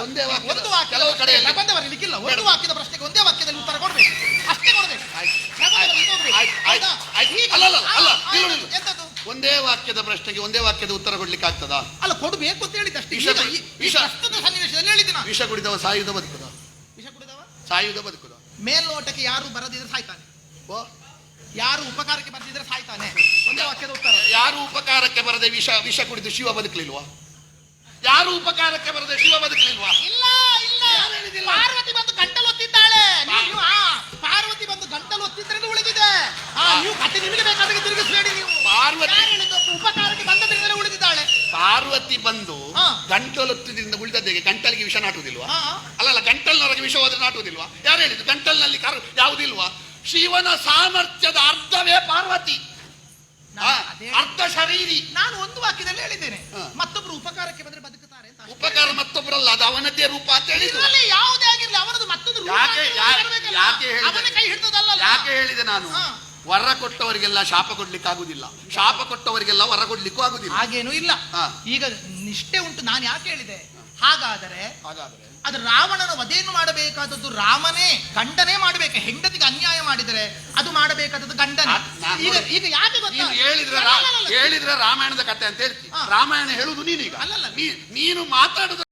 ಒಂದೇ ವಾಕ್ಯ ಒಂದು ವಾಕ್ಯ ಕೆಲವು ಕಡೆ ಪ್ರಬಂಧ ಬರೀಲಿಕ್ಕಿಲ್ಲ ಒಂದು ವಾಕ್ಯದ ಪ್ರಶ್ನೆಗೆ ಒಂದೇ ವಾಕ್ಯದಲ್ಲಿ ಉತ್ತರ ಕೊಡ್ಬೇಕು. ಅಷ್ಟೇ ಕೊಡ್ಬೇಕು. ಎಂತದ್ದು ಒಂದೇ ವಾಕ್ಯದ ಪ್ರಶ್ನೆಗೆ ಒಂದೇ ವಾಕ್ಯದ ಉತ್ತರ ಕೊಡ್ಲಿಕ್ಕೆ ಆಗ್ತದಾ ಅಲ್ಲ ಕೊಡ್ಬೇಕು ಅಂತ ಹೇಳಿದ ಅಷ್ಟೇ ಈಗ ಈ- ಈ ವಿಷ. ಪ್ರಸ್ತುತ ಸನ್ನಿವೇಶದಲ್ಲಿ ಹೇಳಿದ್ದು ನಾನು ವಿಷ ಕುಡಿದವ ಸಾಯುಧ ಬದುಕುದ? ವಿಷ ಕುಡಿದವ? ಸಾಯುಧ ಬದುಕುದ? ಮೇಲ್ನೋಟಕ್ಕೆ ಯಾರು ಬರದಿದ್ರೆ ಸಾಯ್ತಾನೆ? ಓ. ಯಾರು ಉಪಕಾರಕ್ಕೆ ಬರದಿದ್ರೆ ಸಾಯ್ತಾನೆ? ಒಂದೇ ವಾಕ್ಯದ ಉತ್ತರ. ಯಾರು ಉಪಕಾರಕ್ಕೆ ಬರದೆ ವಿಷ ವಿಷ ಕುಡಿದು ಶಿವ ಬದುಕಲಿಲ್ವಾ? ಯಾರು ಉಪಕಾರಕ್ಕೆ ಬರದೆ ಶಿವ ಬದುಕಲಿಲ್ವಾ? ಇಲ್ಲ ಇಲ್ಲ? ಪಾರ್ವತಿ ಬಂದು ಗಂಟಲು ಒತ್ತಿದ್ದಾಳೆ. ನೀವು- ಆ, ಪಾರ್ವತಿ ಬಂದು ಗಂಟಲು ಒತ್ತಿದ್ರೆ ಉಳಿದಿದೆ? ಆ, ನೀವು ಕತೆ ನಿಮಗೆ ಬೇಕಾದಾಗ ತಿರುಗಿಸಬೇಡಿ ನೀವು. ಪಾರ್ವತಿ- ಯಾರು ಹೇಳಿದ್ದು? ಉಪಕಾರಕ್ಕೆ ಬಂದದ್ರಿಂದಲೇ ಉಳಿದಿದ್ದಾಳೆ. ಪಾರ್ವತಿ ಬಂದು ಹಾ. ಗಂಟಲೊತ್ತದಿಂದ ಉಳಿದದ್ದೇಗೆ ಗಂಟಲಿಗೆ ವಿಷ ನಾಟುವುದಿಲ್ವಾ? ಹಾ. ಅಲ್ಲಲ್ಲ ಗಂಟಲ್ನೊಳಗೆ ವಿಷ ಹೋದ್ರೆ ನಾಟುವುದಿಲ್ವಾ? ಯಾರು ಹೇಳಿದ್ರು ಗಂಟಲ್ನಲ್ಲಿ ಕಾರು ಯಾವುದಿಲ್ವಾ? ಶಿವನ ಸಾಮರ್ಥ್ಯದ ಅರ್ಧವೇ ಪಾರ್ವತಿ. ಅದೇ ಅರ್ಧ ಶರೀರಿ. ನಾನು ಒಂದು ವಾಕ್ಯದಲ್ಲಿ ಹೇಳಿದ್ದೇನೆ. ಹಾ. ಉಪಕಾರಕ್ಕೆ ಬಂದ್ರೆ ಬದುಕುತ್ತಾರೆ ಅಂತ ಅಷ್ಟೇ. ಉಪಕಾರ ಮತ್ತೊಬ್ಬರಲ್ಲ ಅದು ಅವನದ್ದೇ ರೂಪ ಅಂತ ಹೇಳಿದ್ರು. ಇದರಲ್ಲಿ ಯಾವುದೇ ಆಗಿರ್ಲಿ ಅವನದು ಮತ್ತೊಂದು ರೂಪ ಯಾಕೆ- ಅಂತ ಯಾ- ಬರಬೇಕಲ್ಲ. ಯಾಕೆ ಹೇಳಿದೆ? ಅವನ ಕೈ ಹಿಡಿದದಲ್ಲ ಯಾಕೆ ಹೇಳಿದೆ ನಾನು? ಹಾ. ವರ ಕೊಟ್ಟವರಿಗೆಲ್ಲ ಶಾಪ ಕೊಡ್ಲಿಕ್ಕೆ ಆಗುದಿಲ್ಲ. ಶಾಪ ಕೊಟ್ಟವರಿಗೆಲ್ಲ ವರ ಕೊಡ್ಲಿಕ್ಕೂ ಆಗುದಿಲ್ಲ. ಹಾಗೇನು ಇಲ್ಲ. ಹಾ. ಈಗ ನಿಷ್ಠೆ ಉಂಟು. ನಾನು ಯಾಕೆ ಹೇಳಿದೆ? ಹಾಗಾದರೆ ಹಾಗಾದ್ರೆ? ಅದು ರಾವಣನ ವಧೆಯನ್ನು ಮಾಡಬೇಕಾದದ್ದು ರಾಮನೇ ಗಂಡನೇ ಮಾಡಬೇಕು. ಹೆಂಡತಿಗೆ ಅನ್ಯಾಯ ಮಾಡಿದರೆ ಅದು ಮಾಡಬೇಕಾದದ್ದು ಗಂಡನೇ. ಆ- ನಾನು ಈಗ ಈಗ ಯಾಕೆ ಗೊತ್ತಾ? ನೀನು ಹೇಳಿದ್ರೆ. ಹೇಳಿದ್ರೆ ರಾಮಾಯಣದ ಕತೆ ಅಂತ ಹೇಳ್ತಿ. ರಾಮಾಯಣ ಹೇಳುದು ನೀನೀಗ ಅಲ್ಲಲ್ಲ. ನೀನು ಮಾತಾಡುದು